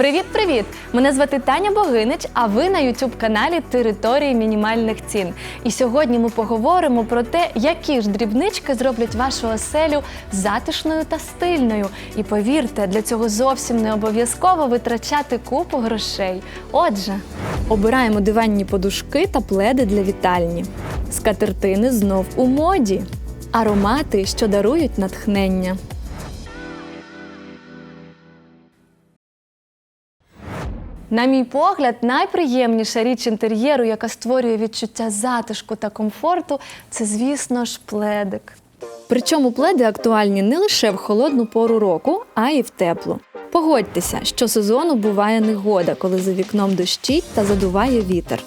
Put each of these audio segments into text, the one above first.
Привіт-привіт! Мене звати Таня Богинич, а ви на youtube каналі Території мінімальних цін. І сьогодні ми поговоримо про те, які ж дрібнички зроблять вашу оселю затишною та стильною. І повірте, для цього зовсім не обов'язково витрачати купу грошей. Отже, обираємо диванні подушки та пледи для вітальні. Скатертини знов у моді. Аромати, що дарують натхнення. На мій погляд, найприємніша річ інтер'єру, яка створює відчуття затишку та комфорту, це, звісно ж, пледик. Причому пледи актуальні не лише в холодну пору року, а й в теплу. Погодьтеся, що сезону буває негода, коли за вікном дощить та задуває вітер.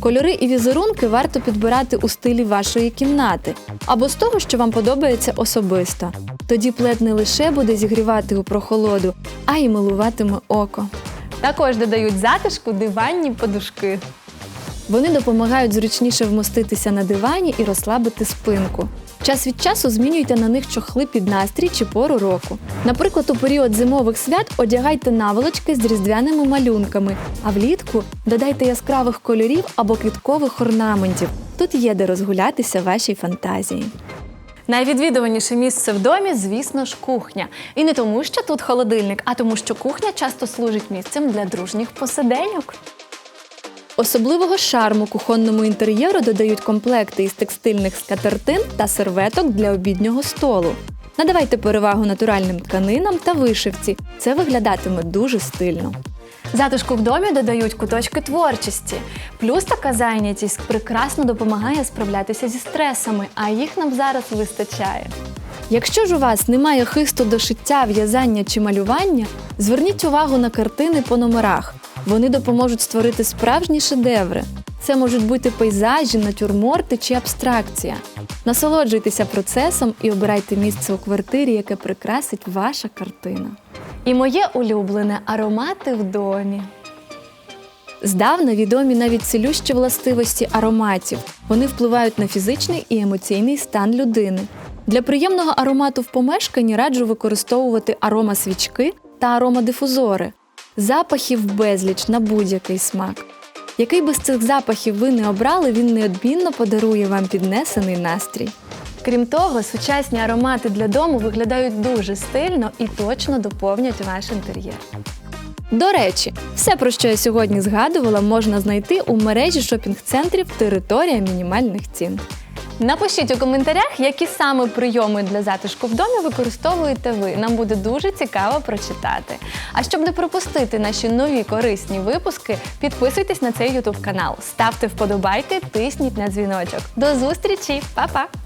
Кольори і візерунки варто підбирати у стилі вашої кімнати або з того, що вам подобається особисто. Тоді плед не лише буде зігрівати у прохолоду, а й милуватиме око. Також додають затишку диванні подушки. Вони допомагають зручніше вмоститися на дивані і розслабити спинку. Час від часу змінюйте на них чохли під настрій чи пору року. Наприклад, у період зимових свят одягайте наволочки з різдвяними малюнками, а влітку додайте яскравих кольорів або квіткових орнаментів. Тут є де розгулятися вашій фантазії. Найвідвідуваніше місце в домі, звісно ж, кухня. І не тому, що тут холодильник, а тому, що кухня часто служить місцем для дружніх посиденьок. Особливого шарму кухонному інтер'єру додають комплекти із текстильних скатертин та серветок для обіднього столу. Надавайте перевагу натуральним тканинам та вишивці. Це виглядатиме дуже стильно. Затишку в домі додають куточки творчості. Плюс така зайнятість прекрасно допомагає справлятися зі стресами, а їх нам зараз вистачає. Якщо ж у вас немає хисту до шиття, в'язання чи малювання, зверніть увагу на картини по номерах. Вони допоможуть створити справжні шедеври. Це можуть бути пейзажі, натюрморти чи абстракція. Насолоджуйтеся процесом і обирайте місце у квартирі, яке прикрасить ваша картина. І моє улюблене аромати в домі. Здавна відомі навіть цілющі властивості ароматів. Вони впливають на фізичний і емоційний стан людини. Для приємного аромату в помешканні раджу використовувати аромасвічки та аромадифузори. Запахів безліч на будь-який смак. Який би з цих запахів ви не обрали, він неодмінно подарує вам піднесений настрій. Крім того, сучасні аромати для дому виглядають дуже стильно і точно доповнять ваш інтер'єр. До речі, все, про що я сьогодні згадувала, можна знайти у мережі шопінг-центрів Територія мінімальних цін. Напишіть у коментарях, які саме прийоми для затишку в домі використовуєте ви. Нам буде дуже цікаво прочитати. А щоб не пропустити наші нові корисні випуски, підписуйтесь на цей YouTube канал, ставте вподобайки, тисніть на дзвіночок. До зустрічі, Па-па!